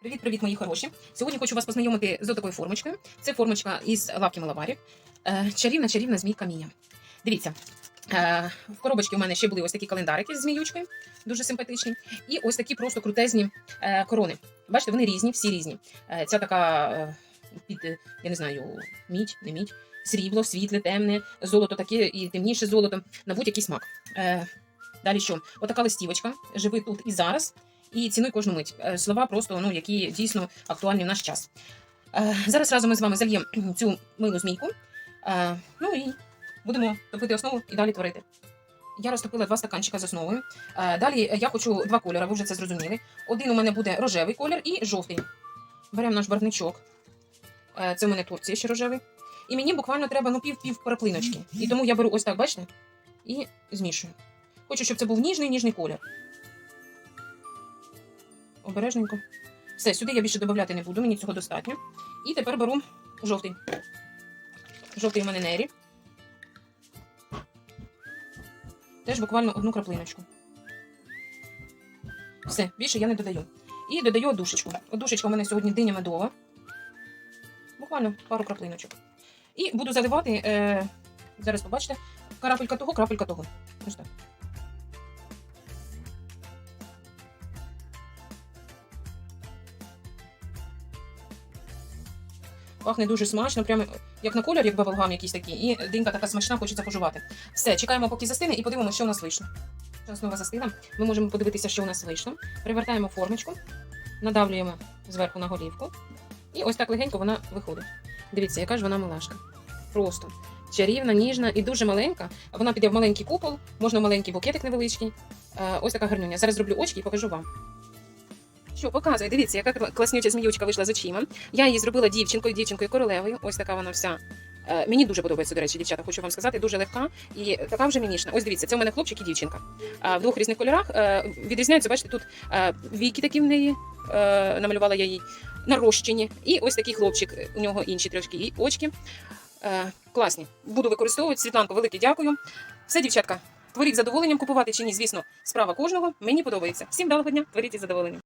Привіт-привіт, мої хороші. Сьогодні хочу вас познайомити з такою формочкою. Це формочка із лавки малаварів. Е, чарівна, чарівна змійка Мія. Дивіться, е, в коробочці у мене ще були ось такі календарики з зміючкою, дуже симпатичні. І ось такі просто крутезні е, корони. Бачите, вони різні, всі різні. Ця така під, я не знаю, мідь, не мідь, срібло, світле, темне, золото таке і темніше золото, на будь-який смак. Далі що? Отака листівочка. Живи тут і зараз і цінуй кожну мить. Е, Слова просто ну, які дійсно актуальні в наш час. Е, Зараз разом ми з вами зальємо цю милу змійку. Е, Ну і будемо топити основу і далі творити. Я розтопила два стаканчика з основою. Далі я хочу два кольори, ви вже це зрозуміли. Один у мене буде рожевий колір і жовтий. Беремо наш барвничок. Е, Це у мене Турція ще рожевий. І мені буквально треба ну, пів-пів краплиночки. І тому я беру ось так, бачите, і змішую. Хочу, щоб це був ніжний ніжний колір. Обережненько. Все, сюди я більше додати не буду, мені цього достатньо. І тепер беру жовтий. Жовтий у мене нері. Теж буквально одну краплиночку. Все, більше я не додаю. І додаю одушечку. Одушечка у мене сьогодні диня медова. Буквально пару краплиночок. І буду заливати, е, зараз побачите, крапелька того, крапелька того. Ось так. Пахне дуже смачно, прямо як на колір, як баблгам якийсь такий. І динька така смачна, хочеться пожувати. Все, чекаємо, поки застине, і подивимося, що у нас вийшло. Що основа застигла. Ми можемо подивитися, що у нас вийшло. Привертаємо формочку, надавлюємо зверху на голівку. І ось так легенько вона виходить. Дивіться, яка ж вона милашка. Просто чарівна, ніжна і дуже маленька. Вона піде в маленький купол, можна маленький букетик невеличкий. Е, Ось така гарнюня. Зараз зроблю очки і покажу вам. Що, показує, дивіться, яка класнюча зміючка вийшла з очима. Я її зробила дівчинкою, дівчинкою королевою. Ось така вона вся. Е, Мені дуже подобається, до речі, дівчата, хочу вам сказати, дуже легка і така вже мінішна. Ось дивіться, це у мене хлопчик і дівчинка. В двох різних кольорах е, відрізняються, бачите, тут е, віки такі в неї, намалювала я їй нарощені. І ось такий хлопчик, у нього інші трошки і очки. Класні. Буду використовувати. Світланко, велике дякую. Все, дівчатка, творіть задоволенням, купувати чи ні, звісно, справа кожного. Мені подобається. Всім вдалого дня, творіть із задоволенням.